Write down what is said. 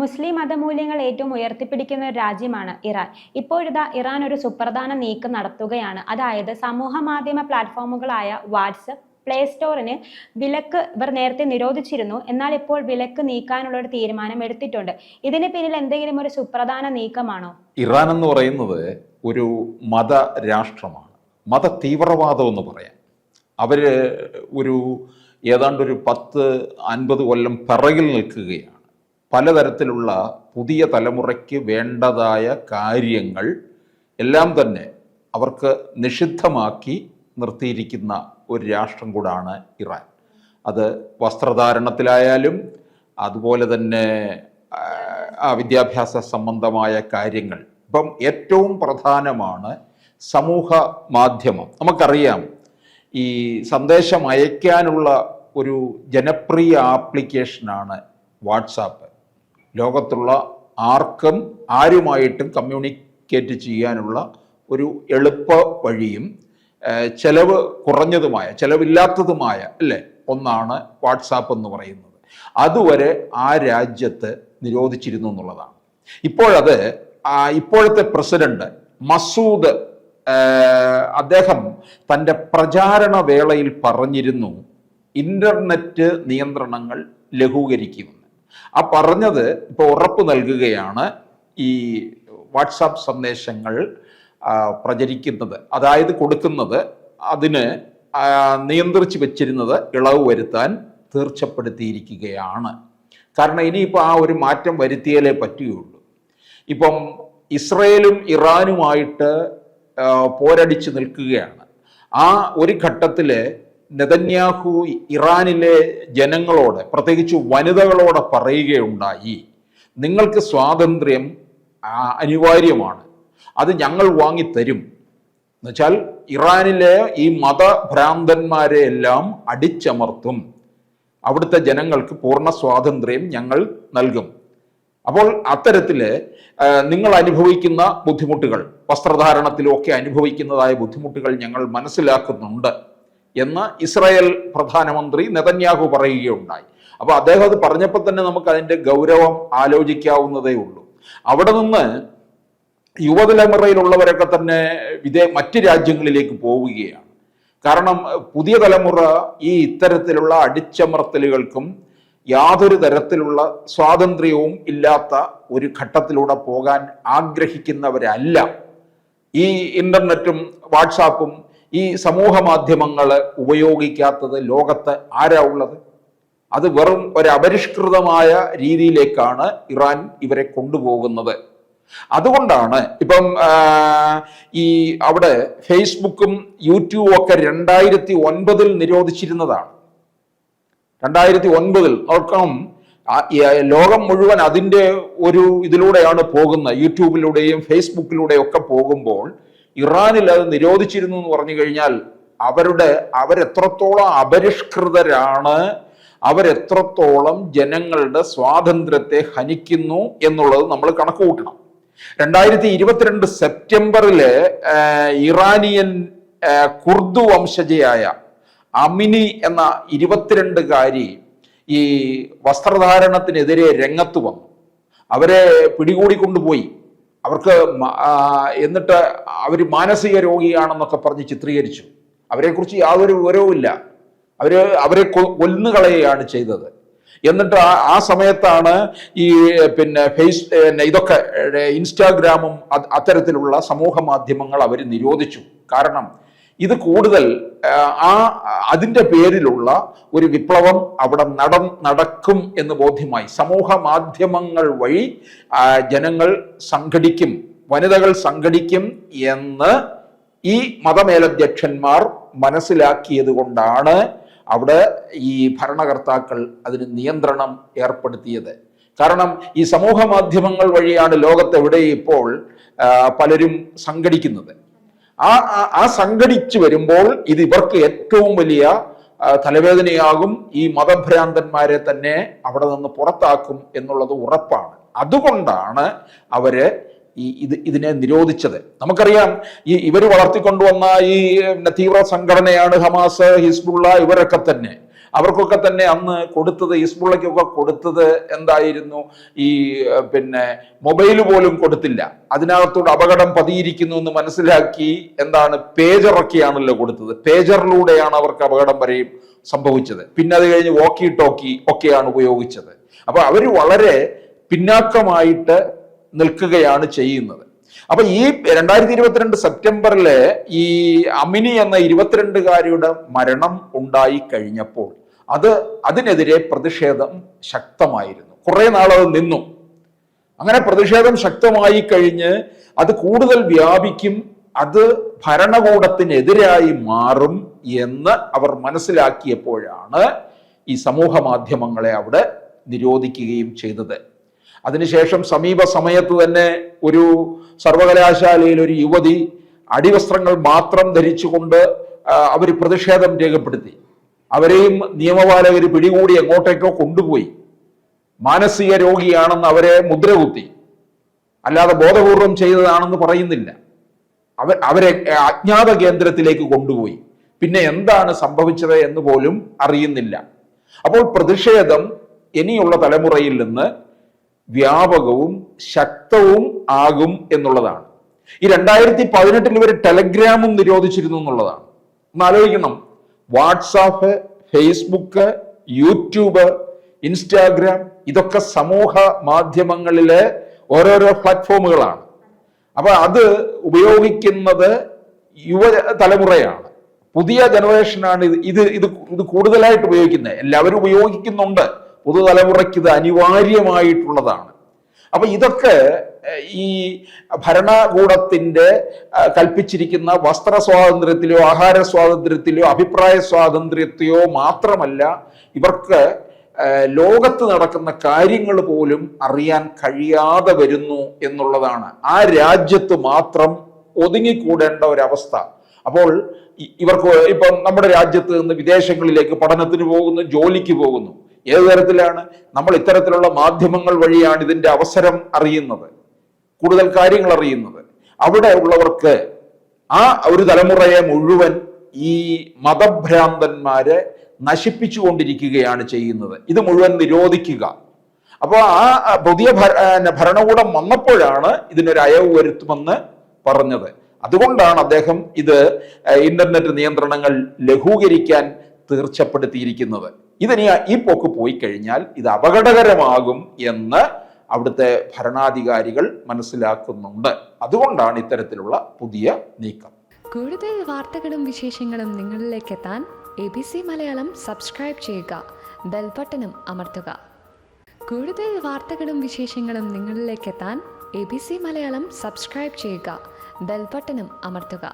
മുസ്ലിം മതമൂല്യങ്ങൾ ഏറ്റവും ഉയർത്തിപ്പിടിക്കുന്ന ഒരു രാജ്യമാണ് ഇറാൻ. ഇപ്പോഴിതാ ഇറാൻ ഒരു സുപ്രധാന നീക്കം നടത്തുകയാണ്. അതായത് സമൂഹ മാധ്യമ പ്ലാറ്റ്ഫോമുകളായ വാട്സപ്പ് പ്ലേ സ്റ്റോറിന് വിലക്ക് ഇവർ നേരത്തെ നിരോധിച്ചിരുന്നു. എന്നാൽ ഇപ്പോൾ വിലക്ക് നീക്കാനുള്ള ഒരു തീരുമാനം എടുത്തിട്ടുണ്ട്. ഇതിന് പിന്നിൽ എന്തെങ്കിലും ഒരു സുപ്രധാന നീക്കമാണോ? ഇറാൻ എന്ന് പറയുന്നത് ഒരു മത രാഷ്ട്രമാണ്. മത തീവ്രവാദം എന്ന് പറയാം. അവർ ഒരു ഏതാണ്ട് ഒരു പത്ത് അൻപത് കൊല്ലം പിറകിൽ നിൽക്കുകയാണ്. പലതരത്തിലുള്ള പുതിയ തലമുറയ്ക്ക് വേണ്ടതായ കാര്യങ്ങൾ എല്ലാം തന്നെ അവർക്ക് നിഷിദ്ധമാക്കി നിർത്തിയിരിക്കുന്ന ഒരു രാഷ്ട്രം കൂടാണ് ഇറാൻ. അത് വസ്ത്രധാരണത്തിലായാലും അതുപോലെ തന്നെ വിദ്യാഭ്യാസ സംബന്ധമായ കാര്യങ്ങൾ. ഇപ്പം ഏറ്റവും പ്രധാനമാണ് സമൂഹ മാധ്യമം. നമുക്കറിയാം ഈ സന്ദേശം അയക്കാനുള്ള ഒരു ജനപ്രിയ ആപ്ലിക്കേഷനാണ് വാട്സാപ്പ്. ലോകത്തുള്ള ആർക്കും ആരുമായിട്ടും കമ്മ്യൂണിക്കേറ്റ് ചെയ്യാനുള്ള ഒരു എളുപ്പ വഴിയും ചെലവ് കുറഞ്ഞതുമായ ചെലവില്ലാത്തതുമായ അല്ലേ? ഒന്നാണ് വാട്സാപ്പ് എന്ന് പറയുന്നത്. അതുവരെ ആ രാജ്യത്ത് നിരോധിച്ചിരുന്നു എന്നുള്ളതാണ്. ഇപ്പോഴത് ഇപ്പോഴത്തെ പ്രസിഡന്റ് മസൂദ് അദ്ദേഹം തന്റെ പ്രചാരണ വേളയിൽ പറഞ്ഞിരുന്നു ഇന്റർനെറ്റ് നിയന്ത്രണങ്ങൾ ലഘൂകരിക്കുമെന്ന് ആ പറഞ്ഞത് ഇപ്പോൾ ഉറപ്പ് നൽകുകയാണ് ഈ വാട്സാപ്പ് സന്ദേശങ്ങൾ പ്രചരിക്കുന്നത്. അതായത് കൊടുക്കുന്നത് അതിന് നിയന്ത്രിച്ച് വെച്ചിരുന്നത് ഇളവ് വരുത്താൻ തീർച്ചപ്പെടുത്തിയിരിക്കുകയാണ്. കാരണം ഇനിയിപ്പോൾ ആ ഒരു മാറ്റം വരുത്തിയാലേ പറ്റുകയുള്ളൂ. ഇപ്പം ഇസ്രയേലും ഇറാനുമായിട്ട് പോരടിച്ച് നിൽക്കുകയാണ്. ആ ഒരു ഘട്ടത്തിൽ നെതന്യാഹു ഇറാനിലെ ജനങ്ങളോട് പ്രത്യേകിച്ച് വനിതകളോട് പറയുകയുണ്ടായി. നിങ്ങൾക്ക് സ്വാതന്ത്ര്യം അനിവാര്യമാണ്. അത് ഞങ്ങൾ വാങ്ങിത്തരും. എന്നുവെച്ചാൽ ഇറാനിലെ ഈ മതഭ്രാന്തന്മാരെ എല്ലാം അടിച്ചമർത്തും. അവിടുത്തെ ജനങ്ങൾക്ക് പൂർണ സ്വാതന്ത്ര്യം ഞങ്ങൾ നൽകും. അപ്പോൾ അത്തരത്തിൽ നിങ്ങൾ അനുഭവിക്കുന്ന ബുദ്ധിമുട്ടുകൾ വസ്ത്രധാരണത്തിലും ഒക്കെ അനുഭവിക്കുന്നതായ ബുദ്ധിമുട്ടുകൾ ഞങ്ങൾ മനസ്സിലാക്കുന്നുണ്ട്. എന്ന് ഇസ്രായേൽ പ്രധാനമന്ത്രി നെതന്യാഹു പറയുകയുണ്ടായി. അപ്പോൾ അദ്ദേഹം അത് പറഞ്ഞപ്പോൾ തന്നെ നമുക്ക് അതിന്റെ ഗൗരവം ആലോചിക്കാവുന്നതേ ഉള്ളൂ. അവിടെ നിന്ന് യുവതലമുറയിലുള്ളവരൊക്കെ തന്നെ വിദേ മറ്റ് രാജ്യങ്ങളിലേക്ക് പോവുകയാണ്. കാരണം പുതിയ തലമുറ ഈ ഇത്തരത്തിലുള്ള അടിച്ചമർത്തലുകൾക്കും യാതൊരു തരത്തിലുള്ള സ്വാതന്ത്ര്യവും ഇല്ലാത്ത ഒരു ഘട്ടത്തിലൂടെ പോകാൻ ആഗ്രഹിക്കുന്നവരല്ല. ഈ ഇന്റർനെറ്റും വാട്സാപ്പും ഈ സമൂഹ മാധ്യമങ്ങൾ ഉപയോഗിക്കാത്തത് ലോകത്ത് ആരാ ഉള്ളത്? അത് വെറും ഒരു അപരിഷ്കൃതമായ രീതിയിലേക്കാണ് ഇറാൻ ഇവരെ കൊണ്ടുപോകുന്നത്. അതുകൊണ്ടാണ് ഇപ്പം ഈ അവിടെ ഫേസ്ബുക്കും യൂട്യൂബും ഒക്കെ രണ്ടായിരത്തി ഒൻപതിൽ നിരോധിച്ചിരുന്നതാണ് രണ്ടായിരത്തി ഒൻപതിൽ നോക്കണം ലോകം മുഴുവൻ അതിന്റെ ഒരു ഇതിലൂടെയാണ് പോകുന്നത്. യൂട്യൂബിലൂടെയും ഫേസ്ബുക്കിലൂടെയും ഒക്കെ പോകുമ്പോൾ ഇറാനിൽ അത് നിരോധിച്ചിരുന്നു എന്ന് പറഞ്ഞു കഴിഞ്ഞാൽ അവരുടെ അവരെത്രത്തോളം അപരിഷ്കൃതരാണ് അവരെത്രത്തോളം ജനങ്ങളുടെ സ്വാതന്ത്ര്യത്തെ ഹനിക്കുന്നു എന്നുള്ളത് നമ്മൾ കണക്ക് കൂട്ടണം. രണ്ടായിരത്തി ഇരുപത്തിരണ്ട് സെപ്റ്റംബറിൽ ഇറാനിയൻ കുർദു വംശജയായ അമിനി എന്ന ഇരുപത്തിരണ്ടുകാരി ഈ വസ്ത്രധാരണത്തിനെതിരെ രംഗത്ത് വന്നു. അവരെ പിടികൂടി കൊണ്ടുപോയി അവർക്ക് എന്നിട്ട് അവർ മാനസിക രോഗിയാണെന്നൊക്കെ പറഞ്ഞ് ചിത്രീകരിച്ചു. അവരെക്കുറിച്ച് യാതൊരു വിവരവുമില്ല. അവർ അവരെ കൊ- കൊന്നുകളയുകയാണ് ചെയ്തത്. എന്നിട്ട് ആ ആ സമയത്താണ് ഈ പിന്നെ ഫേസ് ഇതൊക്കെ ഇൻസ്റ്റാഗ്രാമും അത്തരത്തിലുള്ള സമൂഹ മാധ്യമങ്ങൾ അവർ നിരോധിച്ചു. കാരണം ഇത് കൂടുതൽ ആ, അതിന്റെ പേരിലുള്ള ഒരു വിപ്ലവം അവിടെ നട നടക്കും എന്ന് ബോധ്യമായി. സമൂഹ മാധ്യമങ്ങൾ വഴി ജനങ്ങൾ സംഘടിക്കും വനിതകൾ സംഘടിക്കും എന്ന് ഈ മതമേലധ്യക്ഷന്മാർ മനസ്സിലാക്കിയത് കൊണ്ടാണ് അവിടെ ഈ ഭരണകർത്താക്കൾ അതിന് നിയന്ത്രണം ഏർപ്പെടുത്തിയത്. കാരണം ഈ സമൂഹ മാധ്യമങ്ങൾ വഴിയാണ് ലോകത്തെവിടെ ഇപ്പോൾ പലരും സംഘടിക്കുന്നത്. ആ ആ- സംഘടിച്ചു വരുമ്പോൾ ഇത് ഇവർക്ക് ഏറ്റവും വലിയ തലവേദനയാകും. ഈ മതഭ്രാന്തന്മാരെ തന്നെ അവിടെ നിന്ന് പുറത്താക്കും എന്നുള്ളത് ഉറപ്പാണ്. അതുകൊണ്ടാണ് അവർ ഈ ഇത് ഇതിനെ നിരോധിച്ചത്. നമുക്കറിയാം ഈ ഇവർ വളർത്തിക്കൊണ്ടുവന്ന ഈ തീവ്ര സംഘടനയാണ് ഹമാസ് ഹിസ്ബുള്ള ഇവരൊക്കെ തന്നെ. അവർക്കൊക്കെ തന്നെ അന്ന് കൊടുത്തത് ഹിസ്ബുള്ളയ്ക്കൊക്കെ കൊടുത്തത് എന്തായിരുന്നു? ഈ പിന്നെ മൊബൈൽ പോലും കൊടുത്തില്ല. അതിനകത്തോട് അപകടം പതിയിരിക്കുന്നു എന്ന് മനസ്സിലാക്കി എന്താണ് പേജറൊക്കെയാണല്ലോ കൊടുത്തത്. പേജറിലൂടെയാണ് അവർക്ക് അപകടം വരെയും സംഭവിച്ചത്. പിന്നെ അത് കഴിഞ്ഞ് വോക്കി ടോക്കി ഒക്കെയാണ് ഉപയോഗിച്ചത്. അപ്പൊ അവർ വളരെ പിന്നാക്കമായിട്ട് നിൽക്കുകയാണ് ചെയ്യുന്നത്. അപ്പൊ ഈ രണ്ടായിരത്തി ഇരുപത്തിരണ്ട് സെപ്റ്റംബറിൽ ഈ അമിനി എന്ന ഇരുപത്തിരണ്ടുകാരിയുടെ മരണം ഉണ്ടായി കഴിഞ്ഞപ്പോൾ അത് അതിനെതിരെ പ്രതിഷേധം ശക്തമായിരുന്നു. കുറെ നാളത് നിന്നു. അങ്ങനെ പ്രതിഷേധം ശക്തമായി കഴിഞ്ഞ് അത് കൂടുതൽ വ്യാപിക്കും അത് ഭരണകൂടത്തിനെതിരായി മാറും എന്ന് അവർ മനസ്സിലാക്കിയപ്പോഴാണ് ഈ സമൂഹ മാധ്യമങ്ങളെ അവിടെ നിരോധിക്കുകയും ചെയ്തത്. അതിനുശേഷം സമീപ സമയത്ത് തന്നെ ഒരു സർവകലാശാലയിൽ ഒരു യുവതി അടിവസ്ത്രങ്ങൾ മാത്രം ധരിച്ചുകൊണ്ട് അവർ പ്രതിഷേധം രേഖപ്പെടുത്തി. അവരെയും നിയമപാലകർ പിടികൂടി എങ്ങോട്ടേക്കോ കൊണ്ടുപോയി. മാനസിക രോഗിയാണെന്ന് അവരെ മുദ്രകുത്തി. അല്ലാതെ ബോധപൂർവം ചെയ്തതാണെന്ന് പറയുന്നില്ല. അവർ അവരെ അജ്ഞാത കേന്ദ്രത്തിലേക്ക് കൊണ്ടുപോയി. പിന്നെ എന്താണ് സംഭവിച്ചത് എന്ന് പോലും അറിയുന്നില്ല. അപ്പോൾ പ്രതിഷേധം ഇനിയുള്ള തലമുറയിൽ നിന്ന് വ്യാപകവും ശക്തവും ആകും എന്നുള്ളതാണ്. ഈ രണ്ടായിരത്തി പതിനെട്ടിൽ ഇവർ ടെലഗ്രാമും നിരോധിച്ചിരുന്നു എന്നുള്ളതാണ്. ഒന്ന് ആലോചിക്കണം. വാട്സാപ്പ് ഫേസ്ബുക്ക് യൂട്യൂബ് ഇൻസ്റ്റാഗ്രാം ഇതൊക്കെ സമൂഹ മാധ്യമങ്ങളിലെ ഓരോരോ പ്ലാറ്റ്ഫോമുകളാണ്. അപ്പൊ അത് ഉപയോഗിക്കുന്നത് യുവ തലമുറയാണ്. പുതിയ ജനറേഷനാണ് ഇത്. ഇത് ഇത് ഇത് കൂടുതലായിട്ട് ഉപയോഗിക്കുന്നത്. എല്ലാവരും ഉപയോഗിക്കുന്നുണ്ട്. പുതുതലമുറയ്ക്ക് ഇത് അനിവാര്യമായിട്ടുള്ളതാണ്. അപ്പൊ ഇതൊക്കെ ഈ ഭരണകൂടത്തിന്റെ കൽപ്പിച്ചിരിക്കുന്ന വസ്ത്ര സ്വാതന്ത്ര്യത്തിലോ ആഹാര സ്വാതന്ത്ര്യത്തിലോ അഭിപ്രായ സ്വാതന്ത്ര്യത്തെയോ മാത്രമല്ല ഇവർക്ക് ലോകത്ത് നടക്കുന്ന കാര്യങ്ങൾ പോലും അറിയാൻ കഴിയാതെ വരുന്നു എന്നുള്ളതാണ്. ആ രാജ്യത്ത് മാത്രം ഒതുങ്ങിക്കൂടേണ്ട ഒരവസ്ഥ. അപ്പോൾ ഇവർക്ക് ഇപ്പം നമ്മുടെ രാജ്യത്ത് നിന്ന് വിദേശങ്ങളിലേക്ക് പഠനത്തിന് പോകുന്നു ജോലിക്ക് പോകുന്നു. ഏത് തരത്തിലാണ്? നമ്മൾ ഇത്തരത്തിലുള്ള മാധ്യമങ്ങൾ വഴിയാണ് ഇതിന്റെ അവസരം അറിയുന്നത്. കൂടുതൽ കാര്യങ്ങൾ അറിയുന്നത്. അവിടെ ഉള്ളവർക്ക് ആ ഒരു തലമുറയെ മുഴുവൻ ഈ മതഭ്രാന്തന്മാരെ നശിപ്പിച്ചുകൊണ്ടിരിക്കുകയാണ് ചെയ്യുന്നത്. ഇത് മുഴുവൻ നിരോധിക്കുക. അപ്പോൾ ആ പുതിയ ഭരണകൂടം വന്നപ്പോഴാണ് ഇതിനൊരു അയവ് വരുത്തുമെന്ന് പറഞ്ഞത്. അതുകൊണ്ടാണ് അദ്ദേഹം ഇത് ഇന്റർനെറ്റ് നിയന്ത്രണങ്ങൾ ലഘൂകരിക്കാൻ തീർച്ചപ്പെടുത്തിയിരിക്കുന്നത്. ഇതിനി ഈ പോക്ക് പോയി കഴിഞ്ഞാൽ ഇത് അപകടകരമാകും എന്ന് അവിടുത്തെ ഭരണാധികാരികൾ മനസ്സിലാക്കുന്നുണ്ട്. അതുകൊണ്ടാണ് ഇത്തരത്തിലുള്ള പുതിയ നീക്കം. കൂടുതൽ വാർത്തകളും വിശേഷങ്ങളും നിങ്ങളിലേക്ക് എത്താൻ A B C Malayalam subscribe ചെയ്യുക ബെൽബട്ടനും അമർത്തുക. കൂടുതൽ വാർത്തകളും വിശേഷങ്ങളും നിങ്ങളിലേക്ക് എത്താൻ A B C Malayalam subscribe ചെയ്യുക ബെൽബട്ടനും അമർത്തുക.